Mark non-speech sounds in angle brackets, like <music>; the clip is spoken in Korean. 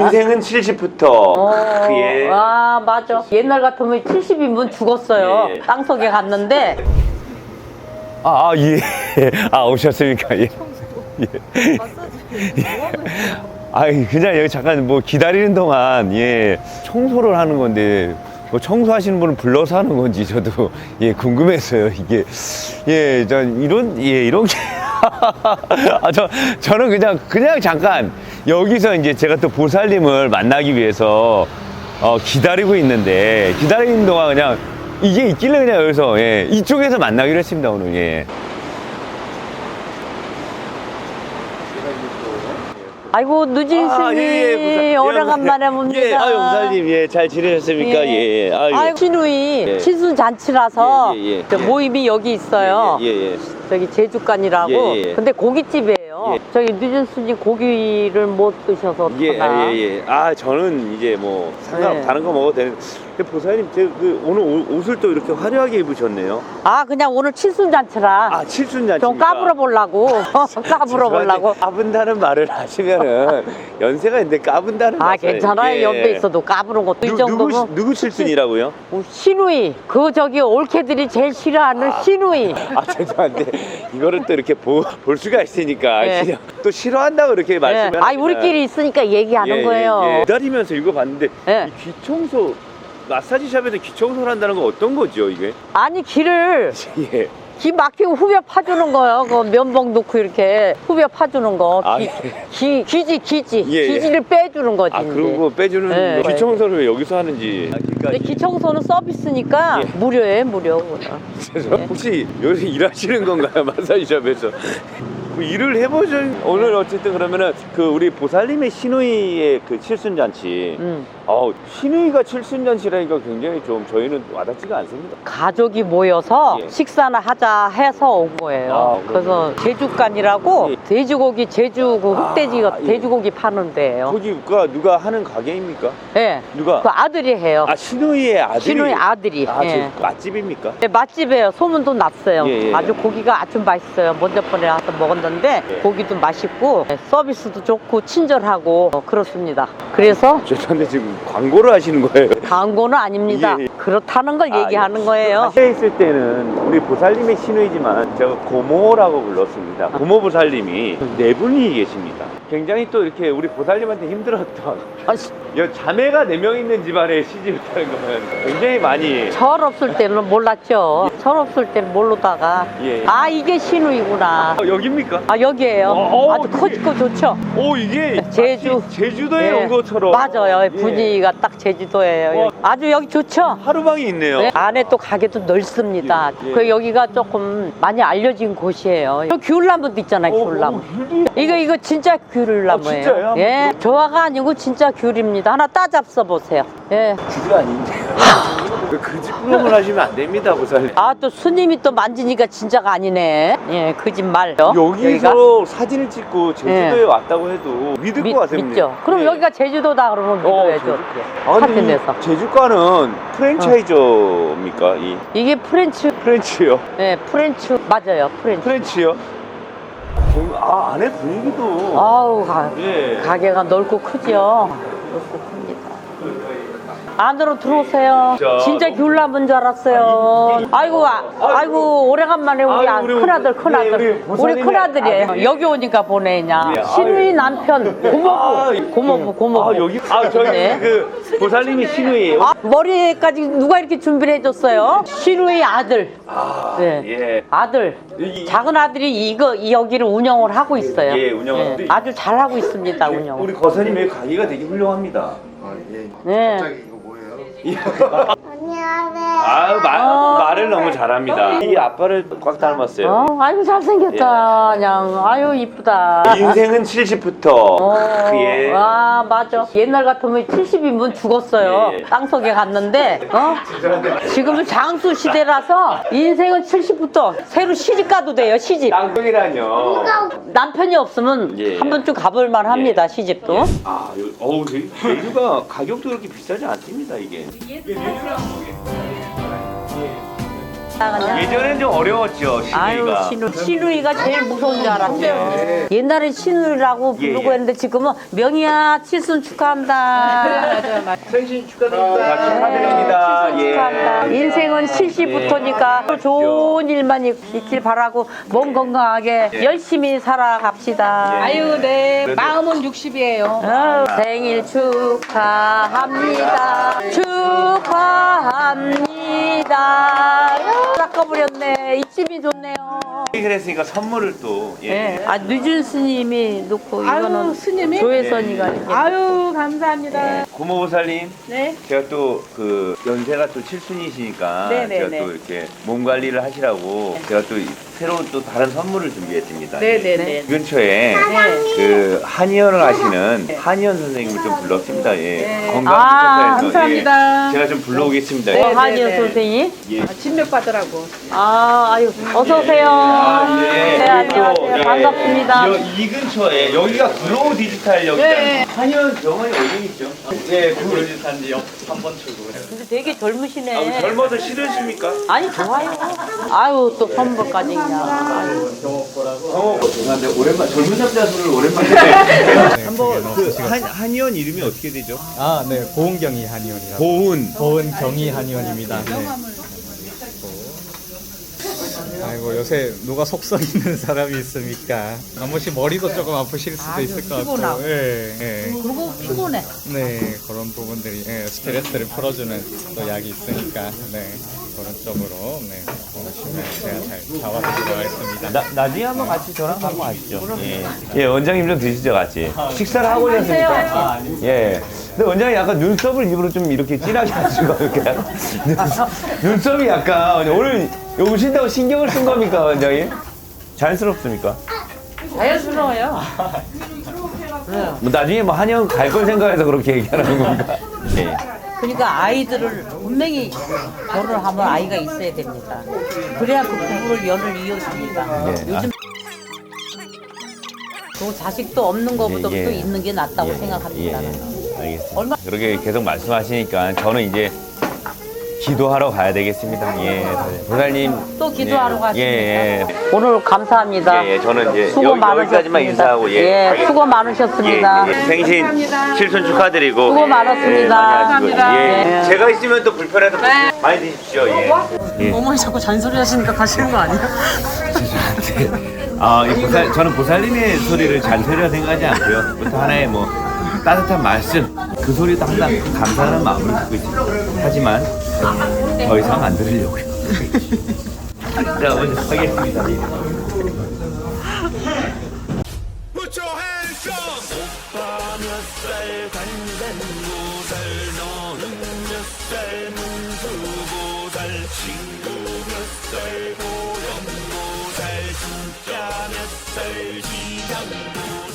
인생은 70부터 어, 예. 아 맞아 옛날 같으면 70인분 죽었어요 예, 예. 땅속에 갔는데 아, 아, 예. 아, 오셨습니까? 예. 예. 아니, 그냥 여기 잠깐 뭐 기다리는 동안, 예, 청소를 하는 건데, 뭐 청소하시는 분을 불러서 하는 건지 저도, 예, 궁금했어요. 이게, 예, 전 이런, 예, 이런 게. <laughs> 아, 저, 저는 그냥, 그냥 잠깐, 여기서 이제 제가 또 보살님을 만나기 위해서, 어, 기다리고 있는데, 기다리는 동안 그냥, 이게 있길래 그냥 여기서, 예, 이쪽에서 만나기로 했습니다, 오늘, 예. 아이고 누진 아, 스님 예, 예, 부사- 오래간만에 예, 봅니다 예, 아유, 부사님, 예, 잘 지내셨습니까? 예, 예. 아유. 아이고 신우이 예. 친순 잔치라서 예, 예, 예. 저 예. 모임이 여기 있어요 예, 예, 예. 저기 제주간이라고 예, 예. 근데 고깃집 예. 저기 누진 스님 고기를 못 드셔서 예. 예, 예. 아, 저는 이제 뭐, 상관, 네. 다른 거 먹어도 되는. 보사님, 제 그, 오늘 옷- 옷을 또 이렇게 화려하게 입으셨네요. 아 그냥 오늘 친순 잔치라 아, 칠순잔치. 좀 까불어 보려고 <laughs> 까불어 보려고 까분다는 말을 하시면은, 연세가 있는데 까분다는 아 말을- 괜찮아요 예. 연배 있어도 까부는 것도 이 누, 정도면 누구, 누구 칠순이라고요? 어, 신우이 그 저기 올케들이 제일 싫어하는 신우이 <laughs> 아 죄송한데 이거를 또 이렇게 보, 볼 수가 있으니까 예. 그냥 또 싫어한다고 이렇게 예. 말씀을 아이 우리끼리 있으니까 얘기하는 거예요 기다리면서 이거 봤는데 예. 이 귀청소 마사지샵에서 귀청소를 한다는 건 어떤 거죠 이게? 아니 길을 <laughs> 예. 기 막히고 후벼 파주는 거요 그 면봉 넣고 이렇게 후벼 파주는 거 아, 기, 예. 기, 기지 기지 예, 예. 기지를 빼주는 거지 아 이제. 그런 거 빼주는 예. 귀청소를 왜 여기서 하는지. 아, 근데 그러니까 기청소는 서비스니까 예. 무료예요 무료 그거는. <laughs> 혹시 여기서 일하시는 건가요 마사지샵에서? 뭐 일을 해보신 오늘 어쨌든 그러면은 그 우리 보살님의 신우이의 그 칠순잔치. 음. 어 신우이가 칠순잔치라니까 굉장히 좀 저희는 와닿지가 않습니다. 가족이 모여서 예. 식사나 하자 해서 온 거예요. 아, 그래서 제주간이라고 예. 돼지고기 제주 그 흑돼지가 아, 예. 돼지고기 파는 데예요. 거기가 누가 하는 가게입니까? 예. 누가? 그 아들이 해요. 아 신우이의 아들이. 신우의 아들이. 아, 예. 저 맛집입니까? 네, 맛집이에요. 소문도 났어요. 예, 예. 아주 고기가 아주 맛있어요. 먼저 번에 와서 먹었는데 예. 고기도 맛있고 네, 서비스도 좋고 친절하고 어, 그렇습니다. 그래서 <laughs> 죄송한데 지금 광고를 하시는 거예요. 광고는 아닙니다. 예, 예. 그렇다는 걸 아, 얘기하는 예. 거예요. 아시아에 있을 때는 우리 보살님의 신우이지만 제가 고모라고 불렀습니다. 고모 보살님이 네 분이 계십니다. 굉장히 또 이렇게 우리 보살님한테 힘들었던 아, <laughs> 시- 여 자매가 네 명 있는 집안에 시집했다는 거면 굉장히 많이 철 없을 때는 몰랐죠. 철 없을 때는 모르다가 예. 아 이게 신우이구나. 어, 여기입니까? 아 여기에요. 어, 어, 아주 되게- 커지고 좋죠. 오 이게 제주. 제주도에 예. 온 것처럼 맞아요. 예. 분위기가 딱 제주도예요. 와. 아주 여기 좋죠. 하루방이 있네요. 네, 안에 또 가게도 넓습니다. 예, 예. 그 여기가 조금 많이 알려진 곳이에요. 저 귤나무도 있잖아요, 어, 귤나무. 어, 이거 이거 진짜 아, 귤나무예요. 진짜요? 예, 조화가 아니고 진짜 귤입니다. 하나 따잡숴 보세요. 예. 귤이 아닌데요. <laughs> 그집 부름을 하시면 안 됩니다, 보살님. 아 또 스님이 또 만지니까 진짜가 아니네. 예, 거짓말. 여기서 사진을 찍고 제주도에 예. 왔다고 해도 믿을 믿, 것 같아요. 믿죠. 그럼 예. 여기가 제주도다 그러면 어, 믿어야죠. 제주- 아, 이 내서. 제주가는 프랜차이저입니까? 이 이게 프렌치, 프렌치요? 예, 프렌치 맞아요, 프렌치. 프렌치요? 아 안에 분위기도 아우 가, 예. 가게가 넓고 크죠. 넓고. 안으로 들어오세요. 자, 진짜 너무- 귤나무인 줄 알았어요. 아이고, 아, 아이고, 오래간만에 우리, 아이고, 아- 우리 큰아들, 예, 큰아들. 우리 큰아들이에요. 아들이. 여기 오니까 보내냐. 예, 신우이. 남편, 고모부. 아, 고모부, 고모부. 아 여기 아 저기 네. 그 보살님이 신우예요. 아, 머리까지 누가 이렇게 준비를 해줬어요? 신우이 아들. 네. 예. 아들. 이- 작은 아들이 이거, 이 여기를 운영을 하고 있어요. 예, 운영을. 아주 잘하고 있습니다, 운영. 우리 거사님의 가게가 되게 훌륭합니다. 아, 예. 네. 갑자기? 안녕하세요. 아 말, 어. 말을 너무 잘합니다. 이 아빠를 꽉 닮았어요. 어, 아이고 잘생겼다. 그냥 아유 이쁘다. 인생은 70부터 어, 예. 아 맞아. 옛날 같으면 70인분 죽었어요. 예, 예. 땅속에 갔는데, 어? 지금은 장수 시대라서 인생은 70부터 새로 시집 가도 돼요. 시집. 땅콩이라뇨. 남편이 없으면 예. 한 번쯤 가볼 만 합니다. 시집도. 아, 요- 어우, 제- 제주가 가격도 그렇게 비싸지 않습니다, 이게. 예전엔 좀 어려웠죠, 아유 시기가. 신우 신우이가 제일 무서운 줄 알았어요. 옛날에 신우이라고 예, 부르고 예. 했는데 지금은 명희야 칠순 축하한다. 생신 축하드립니다. 축하드립니다. 예. 축하한다. 인생은 70부터니까 좋은 일만 있- 있길 바라고 몸 건강하게 열심히 살아갑시다. 예. 아유, 네. 마음은 60이에요. 어, 생일 축하합니다. 축하합니다. 닦아버렸네. 이쯤이 좋네요. 그랬으니까 선물을 또 예. 예. 아, 늦은 스님이 놓고 이거는 아유, 스님이? 조혜선이가 이렇게. 아유, 감사합니다. 고모보살님, 네. 제가 또 그 연세가 또 칠순이시니까 네, 네, 제가 네. 또 이렇게 몸 관리를 하시라고 제가 또 새로운 또 다른 선물을 준비했습니다. 네네네. 이 근처에 그 한의원을 하시는 한의원 선생님을 좀 불렀습니다. 예. 건강 아, 감사합니다. 예. 제가 좀 불러오겠습니다. 어, 예. 한이요 네, 네. 선생님. 예. 진맥 받으라고. 아, 아유, 어서 오세요. 아, 예. 네, 안녕하세요. 예. 반갑습니다. 여- 이 근처에 여기가 글로우 디지털 여기 네. 한의원 병원이 어디 있죠? 네, 그 단지 옆 3번 출구. 근데 되게 젊으시네. 아, 젊어서 싫으십니까? 아니, 좋아요. 아유, 또 선물까지. 어, 죄송한데 오랜만 젊은 남자 소리를 오랜만에 <laughs> 한번 그 한, 한의원 이름이 어떻게 되죠? 아, 네. 보은경이 한의원이라고. 보훈 보은경이 한의원입니다. 네. 아이고 요새 누가 속성 있는 사람이 있습니까? 한 번씩 머리도 조금 아프실 수도 있을 것 같고, 예, 예. 그리고 피곤해. 네 그런 부분들이 예, 스트레스를 풀어주는 또 약이 있으니까, 네 그런 쪽으로 네 열심히 제가 잘 잡아보도록 하겠습니다. 나, 나중에 한번 같이 저랑 한번 하시죠 예. 예, 원장님 좀 드시죠 같이 식사를 하고 오셨습니까? 예. 근데 원장님 약간 눈썹을 일부러 좀 이렇게 진하게 하시고 이렇게 눈썹, 눈썹이 약간 오늘 여기 오신다고 신경을 쓴 겁니까 원장님? 자연스럽습니까? 자연스러워요. 뭐 나중에 뭐 한의원 갈걸 생각해서 그렇게 얘기하는 겁니까? 예. 그러니까 아이들을 분명히 결혼을 하면 아이가 있어야 됩니다. 그래야 그 부부를 열을 이어줍니다. 예. 요즘 또 자식도 없는 것보다 예, 예. 또 있는 게 낫다고 예, 생각합니다. 예, 예. 알겠습니다. 얼마- 그렇게 계속 말씀하시니까 저는 이제 기도하러 가야 되겠습니다. 예, 도달님. 또 기도하러 예, 가십니까? 예, 오늘 감사합니다. 예, 예, 저는 이제 수고 여기, 많으셨습니다. 여기까지만 인사하고 예. 예. 수고 많으셨습니다. 예, 예. 생신 칠순 축하드리고 수고 많았습니다. 예, 많이 하시고, 감사합니다. 예. 제가 있으면 또 불편해서 많이 드십시오. 예. 예. 어머니 자꾸 잔소리 하시니까 가시는 거 아니에요? 아, 이 보살, 저는 보살님의 소리를 잔소리라 생각하지 않고요. 또 하나의 뭐 따뜻한 말씀, 그 소리도 항상 감사하는 마음으로 듣고 있습니다. 하지만 더 이상 안 들으려고요. 자, 먼저. 예. 진짜 몇살 지장보살